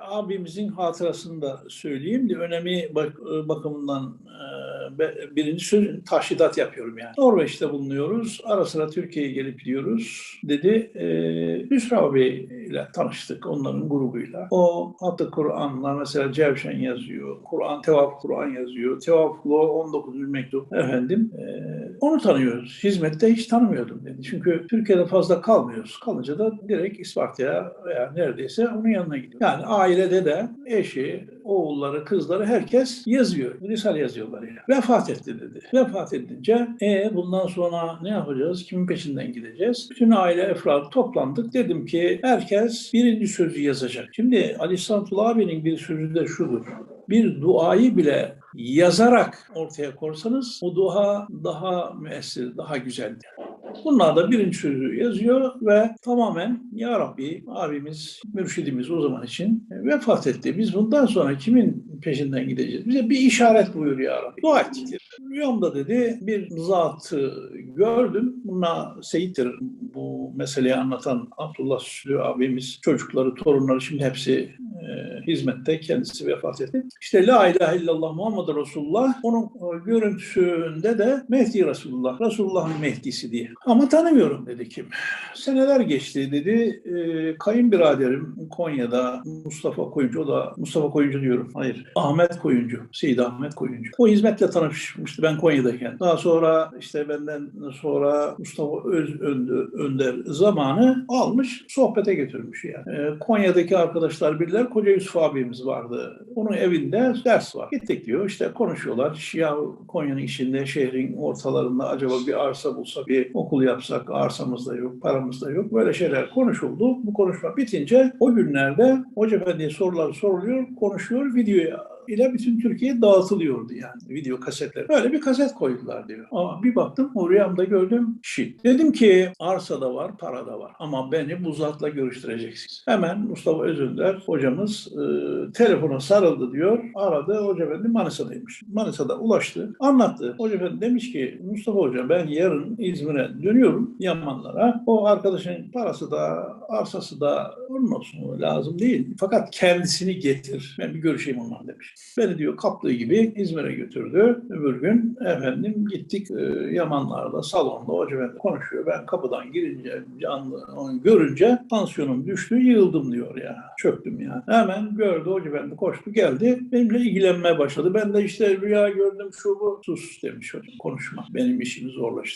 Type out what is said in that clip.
Abimizin hatırasını da söyleyeyim. de Önemi bak- bakımından e, birinci söz taşhidat yapıyorum yani. Norveç'te bulunuyoruz. Ara sıra Türkiye'ye gelip gidiyoruz dedi. E, Hüsnü abi ile tanıştık onların grubuyla. O hatta Kur'an'la mesela Cevşen yazıyor. Kur'an, Tevaf Kur'an yazıyor. Tevaf 19. mektup. Efendim e, onu tanıyoruz. Hizmette hiç tanımıyordum dedi. Çünkü Türkiye'de fazla kalmıyoruz. Kalınca da direkt İsparta'ya veya neredeyse onun yanına gidiyor. Yani ailede de eşi, oğulları, kızları herkes yazıyor. Risale yazıyorlar yani. Vefat etti dedi. Vefat edince e bundan sonra ne yapacağız? Kimin peşinden gideceğiz? Bütün aile efradı toplandık. Dedim ki herkes birinci sözü yazacak. Şimdi Ali Santul abinin bir sözü de şudur. Bir duayı bile yazarak ortaya korsanız o dua daha müessir, daha güzeldir. Bunlar da birinci sözü yazıyor ve tamamen Ya Rabbi abimiz, mürşidimiz o zaman için vefat etti. Biz bundan sonra kimin peşinden gideceğiz? Bize bir işaret buyur Ya Rabbi. Dua ettik. Rüyamda dedi bir zatı gördüm. Buna Seyit'tir bu meseleyi anlatan Abdullah Süslü abimiz, çocukları, torunları şimdi hepsi hizmette kendisi vefat etti. İşte La ilahe illallah Muhammed Resulullah onun e, görüntüsünde de Mehdi Resulullah, Resulullah'ın Mehdisi diye. Ama tanımıyorum dedi kim. Seneler geçti dedi. E, kayınbiraderim Konya'da Mustafa Koyuncu, o da Mustafa Koyuncu diyorum. Hayır. Ahmet Koyuncu, Seyit Ahmet Koyuncu. O hizmetle tanışmıştı ben Konya'dayken. Daha sonra işte benden sonra Mustafa Öz Önder, zamanı almış sohbete götürmüş yani. E, Konya'daki arkadaşlar Koca Yusuf abimiz vardı. Onun evinde ders var. Gittik diyor işte konuşuyorlar. Ya Konya'nın içinde şehrin ortalarında acaba bir arsa bulsak, bir okul yapsak, arsamız da yok, paramız da yok. Böyle şeyler konuşuldu. Bu konuşma bitince o günlerde Hoca Efendi'ye sorular soruluyor, konuşuyor, videoya ile bütün Türkiye dağıtılıyordu yani video kasetler. Böyle bir kaset koydular diyor. Ama bir baktım o rüyamda gördüm shit. Dedim ki arsa da var, para da var. Ama beni bu zatla görüştüreceksiniz. Hemen Mustafa Özünder hocamız e, telefona sarıldı diyor. Aradı. Hoca Efendi Manisa'daymış. Manisa'da ulaştı. Anlattı. Hoca Efendi demiş ki Mustafa Hoca ben yarın İzmir'e dönüyorum Yamanlara. O arkadaşın parası da arsası da onun olsun lazım değil. Fakat kendisini getir. Ben bir görüşeyim onunla demiş. Beni diyor kaptığı gibi İzmir'e götürdü. Öbür gün efendim gittik e, Yamanlar'da salonda hoca efendi konuşuyor. Ben kapıdan girince canlı onu görünce tansiyonum düştü yığıldım diyor ya. Çöktüm ya. Hemen gördü hoca efendi koştu geldi. Benimle ilgilenmeye başladı. Ben de işte rüya gördüm şu bu. Sus demiş hocam konuşma. Benim işimi zorlaştı.